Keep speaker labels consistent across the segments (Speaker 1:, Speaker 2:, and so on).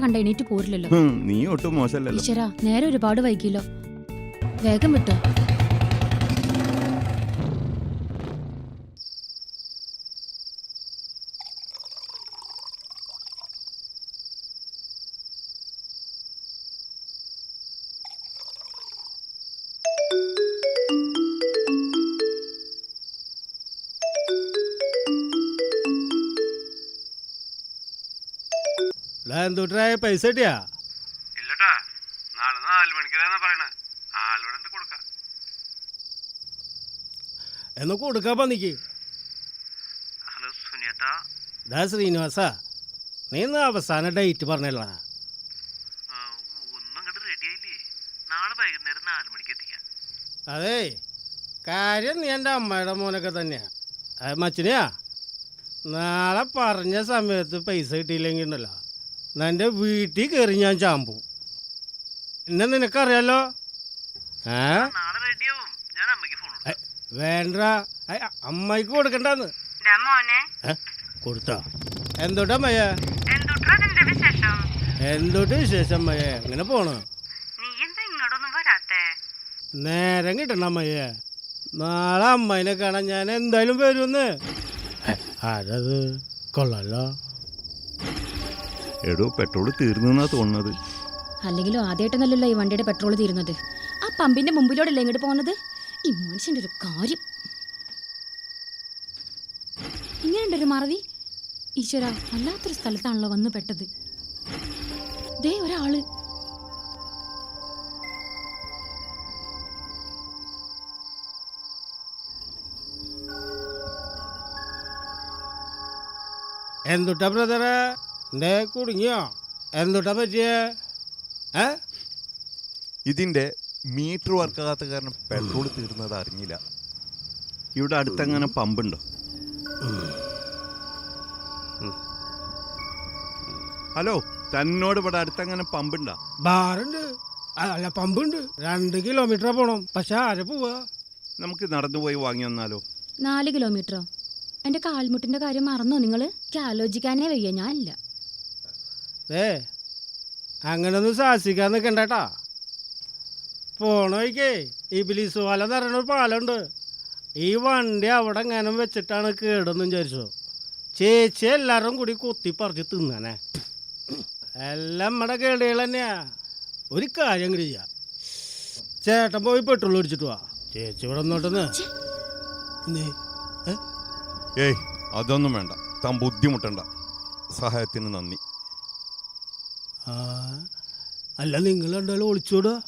Speaker 1: കണ്ട എണീറ്റ് പോരില്ലല്ലോ.
Speaker 2: നീ ഒട്ടും മോശമല്ലല്ലോ.
Speaker 1: ഈശ്വര നേരെ ഒരുപാട് വൈകിയല്ലോ. വേഗം വിട്ടോ.
Speaker 3: എന്തുട്ടായ പൈസ കിട്ടിയാ?
Speaker 4: ഇല്ലട്ടാ. നാളെ നാല് മണിക്കരാന്നാ പറയണേ. ആളുടെ കൊടുക്കാം
Speaker 3: എന്നാ കൊടുക്കാ പന്നിക്ക്
Speaker 4: ഹലോ സുനിയേട്ടാ.
Speaker 3: ദാ ശ്രീനിവാസ. നീ ഇന്ന് അവസാന ഡേറ്റ് പറഞ്ഞല്ല
Speaker 4: ഒന്നും അങ്ങോട്ട് റെഡി ആയില്ലേ? നാളെ വൈകുന്നേരം നാല് മണിക്ക് എത്തിക്കാം.
Speaker 3: അതേ. കാര്യം നീ എന്റെ അമ്മയുടെ മോനൊക്കെ തന്നെയാ. അത് മച്ചിനെയാ? നാളെ പറഞ്ഞ സമയത്ത് പൈസ കിട്ടിയില്ലെങ്കിൽ ഉണ്ടല്ലോ. നിന്റെ വീട്ടിൽ കയറി ഞാൻ ചാമ്പു. എന്നെ നിനക്കറിയാലോ? ഏ? വേണ്ട. അമ്മയ്ക്ക് കൊടുക്കണ്ടെന്ന്. കൊടുത്ത. എന്തോട്ടാ മയ്യ
Speaker 5: എന്തുട്ടാ വിശേഷം?
Speaker 3: എന്തോട്ട് വിശേഷം മയ്യ എങ്ങനെ പോണ? നേരം കിട്ടണം അമ്മയെ. നാളെ അമ്മേനെ കാണാൻ ഞാൻ എന്തായാലും വരുമെന്ന് ആരത്? കൊള്ളാലോ.
Speaker 2: എടോ പെട്രോൾ തീർന്നെന്നാ തോന്നുന്നത്.
Speaker 1: അല്ലെങ്കിലും ആദ്യമായിട്ടൊന്നല്ലല്ലോ ഈ വണ്ടിയുടെ പെട്രോൾ തീരുന്നത്. ആ പമ്പിന്റെ മുമ്പിലൂടെയല്ലേ ഇങ്ങോട്ട് പോകുന്നത്? ഈ മനുഷ്യന്റെ ഒരു കാര്യം. ഇങ്ങനെയുണ്ടൊരു മറവി? ഈശ്വര വല്ലാത്തൊരു സ്ഥലത്താണല്ലോ വന്ന് പെട്ടത്. ദേ ഒരാൾ.
Speaker 3: എന്തുട്ടാ ബ്രദറെ? എന്തേ കുടുങ്ങിയോ? എന്തുട്ടാ പറ്റിയേ? ഏ?
Speaker 2: മീറ്റർ വർക്കാകാത്ത കാരണം പെട്രോൾ തീർന്നത് അറിഞ്ഞില്ല. ഇവിടെ അടുത്തങ്ങനെ പമ്പുണ്ടോ? ഹലോ തന്നോട് ഇവിടെ അടുത്തങ്ങനെ പമ്പുണ്ടോ?
Speaker 3: ബാറുണ്ട്. അല്ല പമ്പുണ്ട്. രണ്ട് കിലോമീറ്റർ പോണം. പക്ഷെ ആരെ പോവാ?
Speaker 2: നമുക്ക് നടന്നു പോയി വാങ്ങി വന്നാലോ?
Speaker 1: നാല് കിലോമീറ്ററോ? എന്റെ കാൽമുട്ടിന്റെ കാര്യം മറന്നോ നിങ്ങൾ? എനിക്ക് ആലോചിക്കാനേ വയ്യ ഞാനില്ല.
Speaker 3: ഏ അങ്ങനൊന്നും സാഹസിക്കാൻ നിൽക്കണ്ടേട്ടാ പോണ വഴിക്കേ ഈ ബിലീസ് പാലം എന്ന് പറയുന്ന പാലമുണ്ട്. ഈ വണ്ടി അവിടെ എങ്ങനെ വെച്ചിട്ടാണ് കേടെന്നും വിചാരിച്ചു ചേച്ചി എല്ലാവരും കൂടി കുത്തി പറിച്ച് തിന്നാനെ. എല്ലാം നമ്മുടെ കേടുകൾ തന്നെയാ. ഒരു കാര്യം കൂടി ചെയ്യാം. ചേട്ടൻ പോയി പെട്രോൾ ഓടിച്ചിട്ട് വാ. ചേച്ചി ഇവിടെ നിന്നോട്ടെന്ന്. എന്തേ?
Speaker 2: ഏയ് അതൊന്നും വേണ്ട. താൻ ബുദ്ധിമുട്ടണ്ട. സഹായത്തിന് നന്ദി.
Speaker 3: അല്ല നിങ്ങൾ എന്തായാലും ഒളിച്ചോടുക.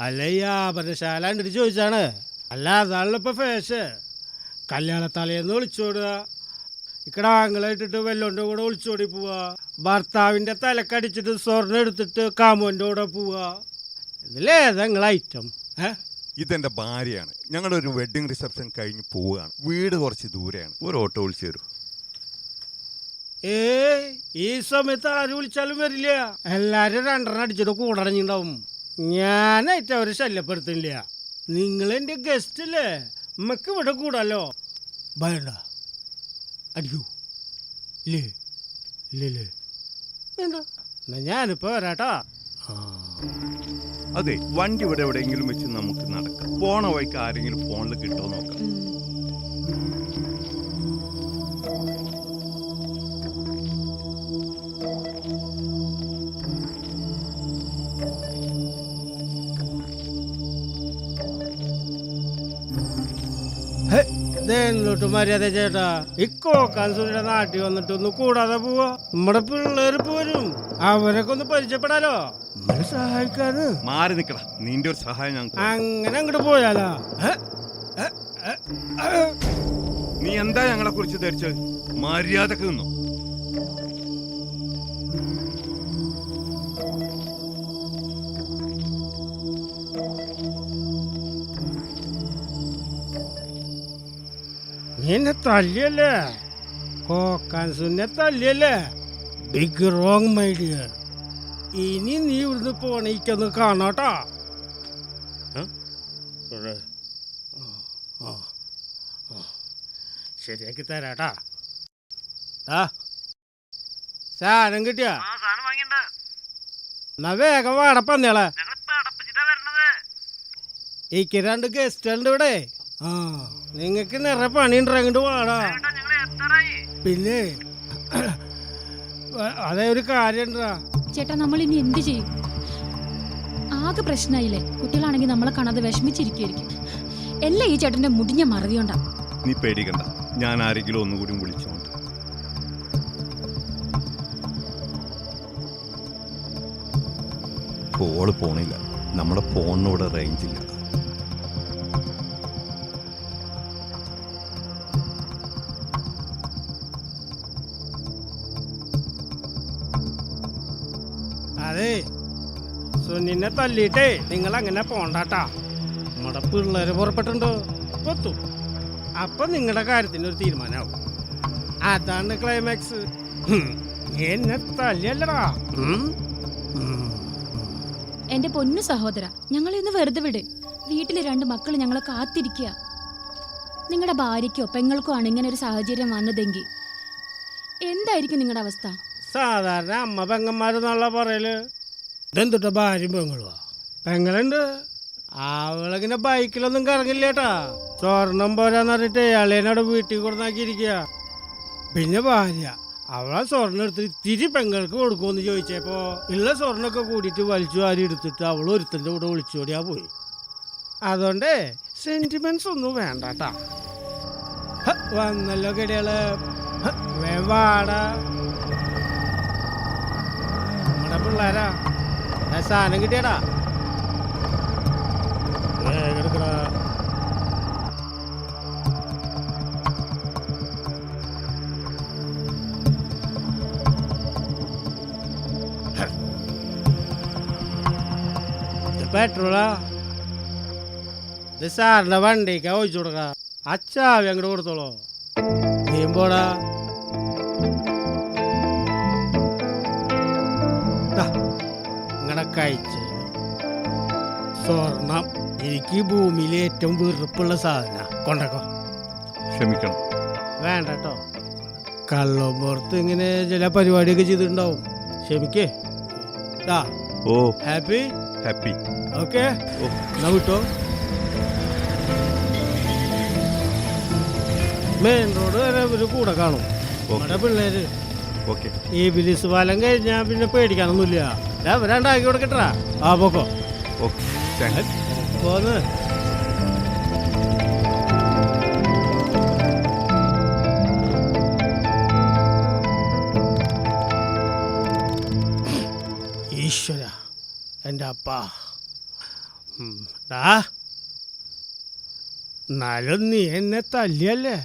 Speaker 3: അല്ല ഈ കണ്ടിട്ട് ചോദിച്ചാണ്. അല്ല അതാണല്ലോ ഇപ്പൊ ഫേഷ് കല്യാണത്തലേന്ന് ഒളിച്ചോടുക. ഇക്കട ആങ്ങളായിട്ടിട്ട് വെല്ലോന്റെ കൂടെ ഒളിച്ചോടി പോവുക. ഭർത്താവിന്റെ തലക്കടിച്ചിട്ട് സ്വർണം എടുത്തിട്ട് കാമോന്റെ കൂടെ പോവുക. ഇതിലേതാ നിങ്ങളെ ഐറ്റം ഏ?
Speaker 2: ഇതെന്റെ ഭാര്യയാണ്. ഞങ്ങളൊരു വെഡിങ് റിസപ്ഷൻ കഴിഞ്ഞ് പോവുകയാണ്. വീട് കുറച്ച് ദൂരെയാണ്. ഒരു ഓട്ടോ വിളിച്ചു തരൂ.
Speaker 3: ഏയ് ഈ സമയത്ത് ആര് വിളിച്ചാലും വരില്ല. എല്ലാരും രണ്ടെണ്ണം അടിച്ചിട്ട് കൂടടഞ്ഞിണ്ടാവും. ഞാനായിട്ട് അവരെ ശല്യപ്പെടുത്തില്ല. നിങ്ങൾ എന്റെ ഗസ്റ്റ് അല്ലേ? നമുക്ക് ഇവിടെ കൂടാലോ. ഭയണ്ട അടിക്കൂ. ഇല്ലേ? ഇല്ലല്ലേ വേണ്ട. എന്നാ ഞാനിപ്പോ വരാട്ടാ.
Speaker 2: അതെ വണ്ടി ഇവിടെ എവിടെയെങ്കിലും വെച്ച് നമുക്ക് നടക്കാം. പോണ വഴിക്ക് ആരെങ്കിലും ഫോണിൽ കിട്ടുമോ നോക്കാം.
Speaker 3: എന്നിട്ട് മര്യാദ ചേട്ടാ. ഇക്കോക്കാൻ സുനിയുടെ നാട്ടിൽ വന്നിട്ട് ഒന്ന് കൂടാതെ പോവാ. നമ്മുടെ പിള്ളേര് പോരും. അവരൊക്കെ ഒന്ന് പരിചയപ്പെടാലോ. നമ്മളെ സഹായിക്കാന്ന്
Speaker 2: മാറി നിക്കടാ. നിന്റെ ഒരു സഹായം ഞങ്ങൾക്ക്
Speaker 3: അങ്ങനെ അങ്ങോട്ട് പോയാലോ?
Speaker 2: നീ എന്താ ഞങ്ങളെ കുറിച്ച് ധരിച്ചത്? മര്യാദയ്ക്ക് നിന്നു?
Speaker 3: നീ എന്നെ തല്ലിയല്ലേ കോക്കാൻ സുന്നെ തല്ലിയല്ലേ ബിഗ് റോങ് മൈ ഡിയർ ഇനി നീ ഇവിടുന്ന് പോണേക്കൊന്ന് കാണാട്ടാ. ശരിയാക്കി തരാട്ടാ. ആ സാധനം കിട്ടിയാ?
Speaker 4: ആ സാധനം വാങ്ങിണ്ട
Speaker 3: എന്നാ വേഗം
Speaker 4: വരണത്.
Speaker 3: എനിക്ക് രണ്ട് ഗസ്റ്റ് ഉണ്ട് ഇവിടെ. ആ. നിങ്ങക്ക് നിറ പണിയുണ്ട്? അങ്ങോട്ട് വാടാ. പിന്നെ അതേ ഒരു കാര്യണ്ടാ.
Speaker 1: ചേട്ടാ നമ്മൾ ഇനി എന്ത് ചെയ്യും? ആകെ പ്രശ്നമായില്ലേ കുട്ടികളാണെങ്കിൽ നമ്മളെ കാണാതെ വിഷമിച്ചിരിക്കും എല്ലാം ഈ ചേട്ടന്റെ മുടിഞ്ഞ മറവിയോണ്ടാ.
Speaker 2: നീ പേടിക്കണ്ട. ഞാൻ ആരെങ്കിലും ഒന്നുകൂടി വിളിച്ചോണ്ട്. കോൾ പോണില്ല. നമ്മുടെ ഫോണിനോട് റേഞ്ച്
Speaker 3: അതെ സുനിനെ തല്ലിട്ടേ നിങ്ങൾ അങ്ങനെ പോണ്ടാട്ടാ. നമ്മുടെ പിള്ളേര് പുറപ്പെട്ടുണ്ടോ പൊത്തു. അപ്പൊ നിങ്ങളുടെ കാര്യത്തിന് ഒരു തീരുമാനമാവും അതാണ് ക്ലൈമാക്സ് എന്നെ തല്ലിയല്ലടാ.
Speaker 1: എന്റെ പൊന്നു സഹോദര ഞങ്ങളെ ഒന്ന് വെറുതെ വിട്. വീട്ടിലെ രണ്ട് മക്കൾ ഞങ്ങളെ കാത്തിരിക്കുക നിങ്ങളുടെ ഭാര്യയ്ക്കോ പെങ്ങൾക്കോ ആണ് ഇങ്ങനെ ഒരു സാഹചര്യം വന്നതെങ്കിൽ. എന്തായിരിക്കും നിങ്ങളുടെ അവസ്ഥ?
Speaker 3: സാധാരണ അമ്മ പെങ്ങന്മാരെന്നുള്ള പറയൽ ഇതെന്തുട്ട ഭാര്യയും പെങ്ങളുവാ പെങ്ങളുണ്ട്. അവളിങ്ങനെ ബൈക്കിലൊന്നും കറങ്ങില്ലേട്ടാ. സ്വർണം പോരാന്ന് പറഞ്ഞിട്ട് ഇളയനോട് വീട്ടിൽ കൊടുന്നാക്കിയിരിക്കുക പിന്നെ ഭാര്യ അവളെ സ്വർണം എടുത്ത് തിരി പെങ്ങൾക്ക് കൊടുക്കുമെന്ന് ചോദിച്ചപ്പോ ഉള്ള സ്വർണൊക്കെ കൂടിയിട്ട് വലിച്ചു വാരി എടുത്തിട്ട് അവൾ ഒരുത്തന്റെ കൂടെ വിളിച്ചോടിയാ പോയി. അതുകൊണ്ട് സെന്റിമെന്റ്സ് ഒന്നും വേണ്ടാട്ടാ. വന്നല്ലോ കെടിയാൾ. ഹ, വാടാ നമ്മുടെ പിള്ളേരാ? സാധനം കിട്ടിയടാ. എടുക്കടാ. പെട്രോളാ? ഇത് സാറിന്റെ വണ്ടിക്ക് ഒഴിച്ചു കൊടുക്ക. അച്ചാവി അങ്ങോട്ട് കൊടുത്തോളൂ. നീയും കഴിച്ച് സ്വർണം എനിക്ക് ഭൂമിയിലെ ഏറ്റവും വെറുപ്പുള്ള സാധന. കൊണ്ടക്കോ.
Speaker 2: ക്ഷമിക്കണം.
Speaker 3: വേണ്ട കേട്ടോ കള്ളം പുറത്ത് ഇങ്ങനെ ചില പരിപാടിയൊക്കെ ചെയ്തിട്ടുണ്ടാവും. ക്ഷമിക്കേ.
Speaker 2: ഓ.
Speaker 3: ഹാപ്പി
Speaker 2: ഹാപ്പി
Speaker 3: ഓക്കെ എന്നാ വിട്ടോ. മെയിൻ റോഡ് വരെ ഒരു കൂടെ കാണും. നമ്മുടെ പിള്ളേര്.
Speaker 2: ഓക്കെ.
Speaker 3: ഈ ബിലിസ് പാലം കഴിഞ്ഞാൽ പിന്നെ പേടിക്കാനൊന്നുമില്ല. ദാ രണ്ടാക്കി കൊടുക്കട്ടാ ആ പോക്കോ.
Speaker 2: ഓക്കെ താങ്ക്സ്
Speaker 3: പോന്ന്. ഈശ്വര എന്റെ അപ്പാ. ഡാ എന്നാലും നീ എന്നെ തല്ലിയല്ലേ?